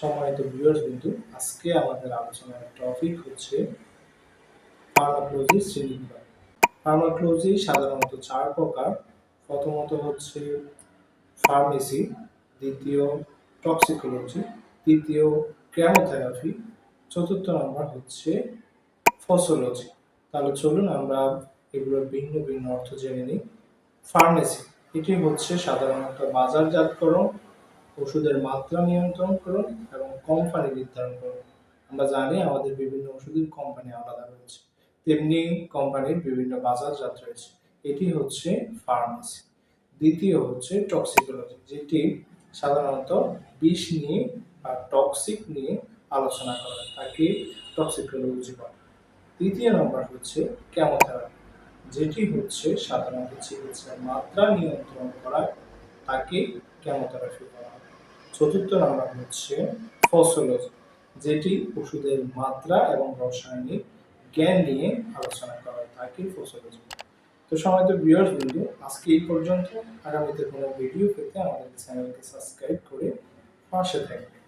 সম্মানিত ভিউয়ার্স বিন্দু আজকে আমাদের আলোচনার টপিক হচ্ছে ফার্মাকোলজি শ্রেণীবিভাগ। ফার্মাকোলজি সাধারণত চার প্রকার। প্রথমত হচ্ছে ফার্মেসি, দ্বিতীয় টক্সিকোলজি, তৃতীয় কেমোথেরাপি চতুর্থ নম্বর হচ্ছে ফসোলজি তাহলে চলুন আমরা এগুলোর ভিন্ন ভিন্ন অর্থ জেনে নিই। ফার্মেসি, এটি হচ্ছে সাধারণত বাজারজাতকরণ ওষুধের মাত্রা নিয়ন্ত্রণ করুন এবং কোম্পানি নির্ধারণ করুন। আমরা জানি আমাদের বিভিন্ন ওষুধের কোম্পানি আলাদা রয়েছে। তেমনি কোম্পানির বিভিন্ন বাজারজাত রয়েছে। এটি হচ্ছে ফার্মেসি। দ্বিতীয় হচ্ছে টক্সিকোলজি, যেটি সাধারণত বিষ নিয়ে বা টক্সিক নিয়ে আলোচনা করে, তাকে টক্সিকোলজি বলে। তৃতীয় নম্বর হচ্ছে কেমোথেরাপি, যেটি হচ্ছে সাধারণত চিকিৎসার মাত্রা নিয়ন্ত্রণ করা তাকে কেমোথেরাপি বলা হয়। চতুর্থ নাম্বার হচ্ছে ফসোলজি যেটি ওষুধের মাত্রা এবং রাসায়নিক জ্ঞান নিয়ে আলোচনা করা হয় তাকে ফসোলজি তো সময় তো ভিউয়ার্স বন্ধু, আজকে এই পর্যন্ত। আগামীতে কোনো ভিডিও পেতে আমাদের চ্যানেলকে সাবস্ক্রাইব করে পাশে থাকবে